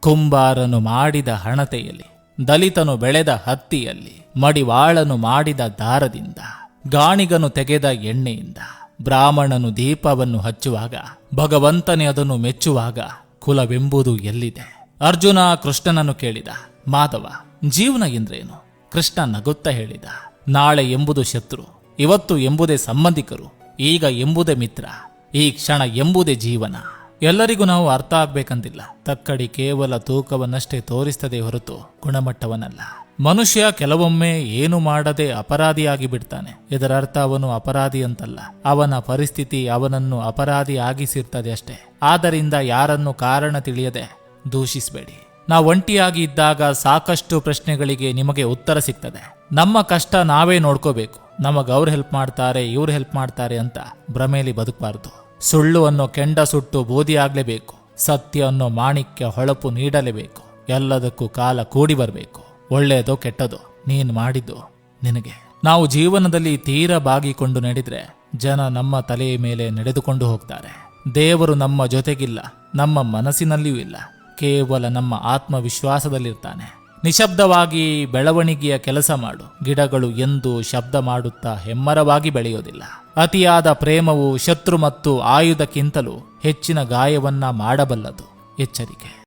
ಕುಂಬಾರನು ಮಾಡಿದ ಹಣತೆಯಲ್ಲಿ, ದಲಿತನು ಬೆಳೆದ ಹತ್ತಿಯಲ್ಲಿ, ಮಡಿವಾಳನು ಮಾಡಿದ ದಾರದಿಂದ, ಗಾಣಿಗನು ತೆಗೆದ ಎಣ್ಣೆಯಿಂದ, ಬ್ರಾಹ್ಮಣನು ದೀಪವನ್ನು ಹಚ್ಚುವಾಗ, ಭಗವಂತನೇ ಅದನ್ನು ಮೆಚ್ಚುವಾಗ ಕುಲವೆಂಬುದು ಎಲ್ಲಿದೆ? ಅರ್ಜುನ ಕೃಷ್ಣನನ್ನು ಕೇಳಿದ, ಮಾಧವ, ಜೀವನ ಎಂದ್ರೇನು? ಕೃಷ್ಣ ನಗುತ್ತ ಹೇಳಿದ, ನಾಳೆ ಎಂಬುದು ಶತ್ರು, ಇವತ್ತು ಎಂಬುದೇ ಸಂಬಂಧಿಕರು, ಈಗ ಎಂಬುದೇ ಮಿತ್ರ, ಈ ಕ್ಷಣ ಎಂಬುದೇ ಜೀವನ. ಎಲ್ಲರಿಗೂ ನಾವು ಅರ್ಥ ಆಗ್ಬೇಕಂತಿಲ್ಲ. ತಕ್ಕಡಿ ಕೇವಲ ತೂಕವನ್ನಷ್ಟೇ ತೋರಿಸ್ತದೆ ಹೊರತು ಗುಣಮಟ್ಟವನ್ನಲ್ಲ ಮನುಷ್ಯ ಕೆಲವೊಮ್ಮೆ ಏನು ಮಾಡದೆ ಅಪರಾಧಿಯಾಗಿ ಬಿಡ್ತಾನೆ ಇದರ ಅರ್ಥ ಅವನು ಅಪರಾಧಿ ಅಂತಲ್ಲ. ಅವನ ಪರಿಸ್ಥಿತಿ ಅವನನ್ನು ಅಪರಾಧಿ ಆಗಿಸಿರ್ತದೆ ಅಷ್ಟೇ. ಆದ್ದರಿಂದ ಯಾರನ್ನು ಕಾರಣ ತಿಳಿಯದೆ ದೂಷಿಸಬೇಡಿ. ನಾವು ಒಂಟಿಯಾಗಿ ಇದ್ದಾಗ ಸಾಕಷ್ಟು ಪ್ರಶ್ನೆಗಳಿಗೆ ನಿಮಗೆ ಉತ್ತರ ಸಿಗ್ತದೆ. ನಮ್ಮ ಕಷ್ಟ ನಾವೇ ನೋಡ್ಕೋಬೇಕು. ನಮಗೆ ಅವ್ರು ಹೆಲ್ಪ್ ಮಾಡ್ತಾರೆ, ಇವ್ರು ಹೆಲ್ಪ್ ಮಾಡ್ತಾರೆ ಅಂತ ಭ್ರಮೆಯಲ್ಲಿ ಬದುಕಬಾರದು. ಸುಳ್ಳು ಅನ್ನೋ ಕೆಂಡ ಸುಟ್ಟು ಬೂದಿಯಾಗಲೇಬೇಕು ಸತ್ಯ ಅನ್ನೋ ಮಾಣಿಕ್ಯ ಹೊಳಪು ನೀಡಲೇಬೇಕು. ಎಲ್ಲದಕ್ಕೂ ಕಾಲ ಕೂಡಿ ಬರಬೇಕು. ಒಳ್ಳೆಯದೋ ಕೆಟ್ಟದೋ ನೀನು ಮಾಡಿದ್ದು ನಿನಗೆ. ನಾವು ಜೀವನದಲ್ಲಿ ತೀರ ಬಾಗಿಕೊಂಡು ನಡೆದ್ರೆ ಜನ ನಮ್ಮ ತಲೆಯ ಮೇಲೆ ನಡೆದುಕೊಂಡು ಹೋಗ್ತಾರೆ. ದೇವರು ನಮ್ಮ ಜೊತೆಗಿಲ್ಲ, ನಮ್ಮ ಮನಸ್ಸಿನಲ್ಲಿಯೂ ಇಲ್ಲ. ಕೇವಲ ನಮ್ಮ ಆತ್ಮವಿಶ್ವಾಸದಲ್ಲಿರ್ತಾನೆ. ನಿಶಬ್ದವಾಗಿ ಬೆಳವಣಿಗೆಯ ಕೆಲಸ ಮಾಡು. ಗಿಡಗಳು ಎಂದು ಶಬ್ದ ಮಾಡುತ್ತಾ ಹೆಮ್ಮರವಾಗಿ ಬೆಳೆಯೋದಿಲ್ಲ. ಅತಿಯಾದ ಪ್ರೇಮವು ಶತ್ರು ಮತ್ತು ಆಯುಧಕ್ಕಿಂತಲೂ ಹೆಚ್ಚಿನ ಗಾಯವನ್ನ ಮಾಡಬಲ್ಲದು. ಎಚ್ಚರಿಕೆ.